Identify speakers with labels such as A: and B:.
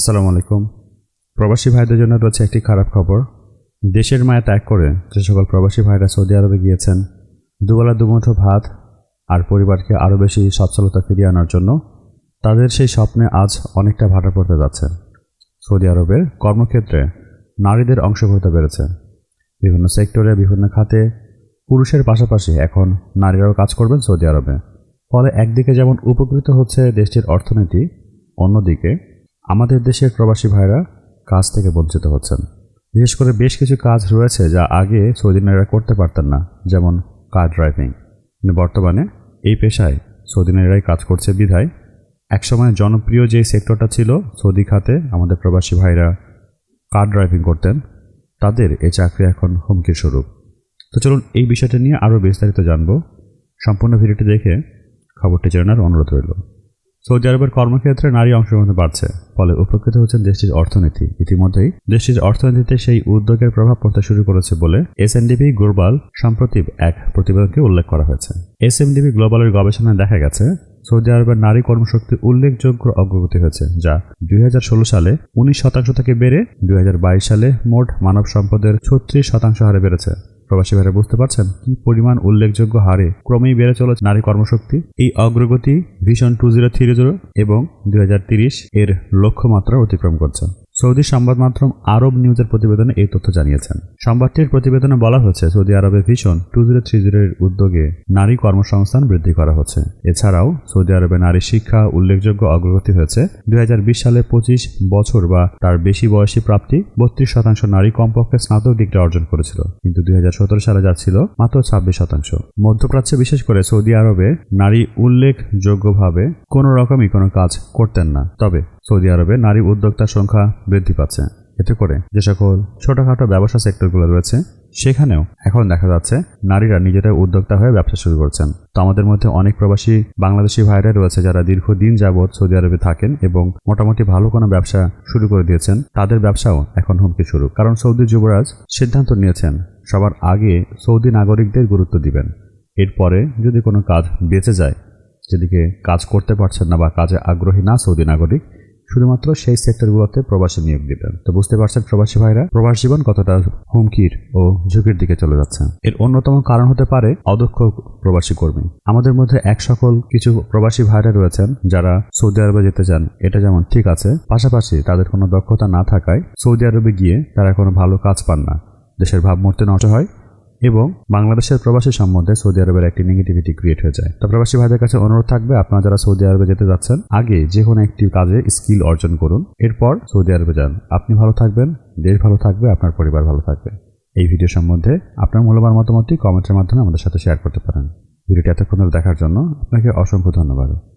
A: আসসালামু আলাইকুম। প্রবাসী ভাইদের জন্য রয়েছে একটি খারাপ খবর। দেশের মায়া ত্যাগ করে যে সকল প্রবাসী ভাইরা সৌদি আরবে গিয়েছেন, দুবেলা দুমুঠো ভাত আর পরিবারকে আরও বেশি সচ্ছলতা ফিরিয়ে আনার জন্য তাদের সেই স্বপ্নে আজ অনেকটা ভাটা পড়তে যাচ্ছে। সৌদি আরবের কর্মক্ষেত্রে নারীদের অংশগ্রহণতা বেড়েছে। বিভিন্ন সেক্টরে বিভিন্ন খাতে পুরুষের পাশাপাশি এখন নারীরাও কাজ করবেন সৌদি আরবে। ফলে একদিকে যেমন উপকৃত হচ্ছে দেশটির অর্থনীতি, অন্যদিকে আমাদের দেশের প্রবাসী ভাইরা কাজ থেকে বঞ্চিত হচ্ছেন। বিশেষ করে বেশ কিছু কাজ রয়েছে যা আগে সৌদি নারীরা করতে পারতেন না, যেমন কার ড্রাইভিং। কিন্তু বর্তমানে এই পেশায় সৌদি নারীরাই কাজ করছে বিধায়। একসময় জনপ্রিয় যে সেক্টরটা ছিল, সৌদি খাতে আমাদের প্রবাসী ভাইরা কার ড্রাইভিং করতেন, তাদের এই চাকরি এখন হুমকির স্বরূপ। তো চলুন এই বিষয়টা নিয়ে আরও বিস্তারিত জানব। সম্পূর্ণ ভিডিওটি দেখে খবরটি জানার অনুরোধ রইল। সৌদি আরবের কর্মক্ষেত্রে নারী অংশগ্রহণ বাড়ছে, ফলে উপকৃত হচ্ছেন দেশটির অর্থনীতি। ইতিমধ্যেই দেশটির অর্থনীতিতে সেই উদ্যোগের প্রভাব পড়তে শুরু করেছে বলে এসএনডিবি গ্লোবাল সম্প্রতি এক প্রতিবেদনকে উল্লেখ করা হয়েছে। এসএমডিবি গ্লোবালের গবেষণায় দেখা গেছে, সৌদি আরবের নারী কর্মশক্তি উল্লেখযোগ্য অগ্রগতি হয়েছে, যা দুই হাজার ষোলো সালে উনিশ শতাংশ থেকে বেড়ে দুই হাজার বাইশ সালে মোট মানব সম্পদের ছত্রিশ শতাংশ হারে বেড়েছে। প্রবাসী ভাইরা বুঝতে পারছেন কি পরিমাণ উল্লেখযোগ্য হারে ক্রমেই বেড়ে চলেছে নারী কর্মশক্তি। এই অগ্রগতি vision two zero three zero এবং দুই এর লক্ষ্যমাত্রা অতিক্রম করছে। সৌদি সংবাদ মাধ্যম আরব নিউজের প্রতিবেদনে এই তথ্য জানিয়েছেন। সংবাদটির প্রতিবেদনে বলা হয়েছে, সৌদি আরবের ভিশন টু জিরো থ্রি জিরোর উদ্যোগে নারী কর্মসংস্থান বৃদ্ধি করা হচ্ছে। এছাড়াও সৌদি আরবে নারী শিক্ষা উল্লেখযোগ্য অগ্রগতি হয়েছে। দুই হাজার বিশ সালে পঁচিশ বছর বা তার বেশি বয়সী প্রাপ্তি বত্রিশ শতাংশ নারী কমপক্ষে স্নাতক ডিগ্রি অর্জন করেছিল, কিন্তু দুই হাজার সতেরো সালে যা ছিল মাত্র ছাব্বিশ শতাংশ। মধ্যপ্রাচ্যে বিশেষ করে সৌদি আরবে নারী উল্লেখযোগ্যভাবে কোনো রকমই কোনো কাজ করতেন না। তবে সৌদি আরবে নারী উদ্যোক্তার সংখ্যা বৃদ্ধি পাচ্ছে। এতে করে যে সকল ছোটখাটো ব্যবসা সেক্টরগুলো রয়েছে, সেখানেও এখন দেখা যাচ্ছে নারীরা নিজেরাই উদ্যোক্তা হয়ে ব্যবসা শুরু করছেন। তো আমাদের মধ্যে অনেক প্রবাসী বাংলাদেশি ভাইরা রয়েছে যারা দীর্ঘদিন যাবৎ সৌদি আরবে থাকেন এবং মোটামুটি ভালো কোনো ব্যবসা শুরু করে দিয়েছেন। তাদের ব্যবসাও এখন হুমকি শুরু কারণ সৌদি যুবরাজ সিদ্ধান্ত নিয়েছেন, সবার আগে সৌদি নাগরিকদের গুরুত্ব দিবেন। এরপরে যদি কোনো কাজ বেঁচে যায়, যেদিকে কাজ করতে পারছেন না বা কাজে আগ্রহী না সৌদি নাগরিক শুধুমাত্র সেই সেক্টরগুলোতে প্রবাসী নিয়োগ দিবেন। তো বুঝতে পারছেন প্রবাসী ভাইরা? প্রবাস জীবন কতটা হুমকির ও ঝুঁকির দিকে চলে যাচ্ছে। এর অন্যতম কারণ হতে পারে অদক্ষ প্রবাসী কর্মী। আমাদের মধ্যে এক সকল কিছু প্রবাসী ভাইরা রয়েছেন যারা সৌদি আরবে যেতে চান। এটা যেমন ঠিক আছে, পাশাপাশি তাদের কোনো দক্ষতা না থাকায় সৌদি আরবে গিয়ে তারা কোনো ভালো কাজ পান না। দেশের ভাবমূর্তি নষ্ট হয় এবং বাংলাদেশের প্রবাসী সম্বন্ধে সৌদি আরবের একটি নেগেটিভিটি ক্রিয়েট হয়ে যায়। তো প্রবাসী ভাইদের কাছে অনুরোধ থাকবে, আপনারা যারা সৌদি আরবে যেতে যাচ্ছেন, আগে যে কোনো একটি কাজে স্কিল অর্জন করুন। এরপর সৌদি আরবে যান। আপনি ভালো থাকবেন, দেশ ভালো থাকবে, আপনার পরিবার ভালো থাকবে। এই ভিডিও সম্বন্ধে আপনার মূল্যবান মতামতটি কমেন্টের মাধ্যমে আমাদের সাথে শেয়ার করতে পারেন। ভিডিওটি এতক্ষণ দেখার জন্য আপনাকে অসংখ্য ধন্যবাদ।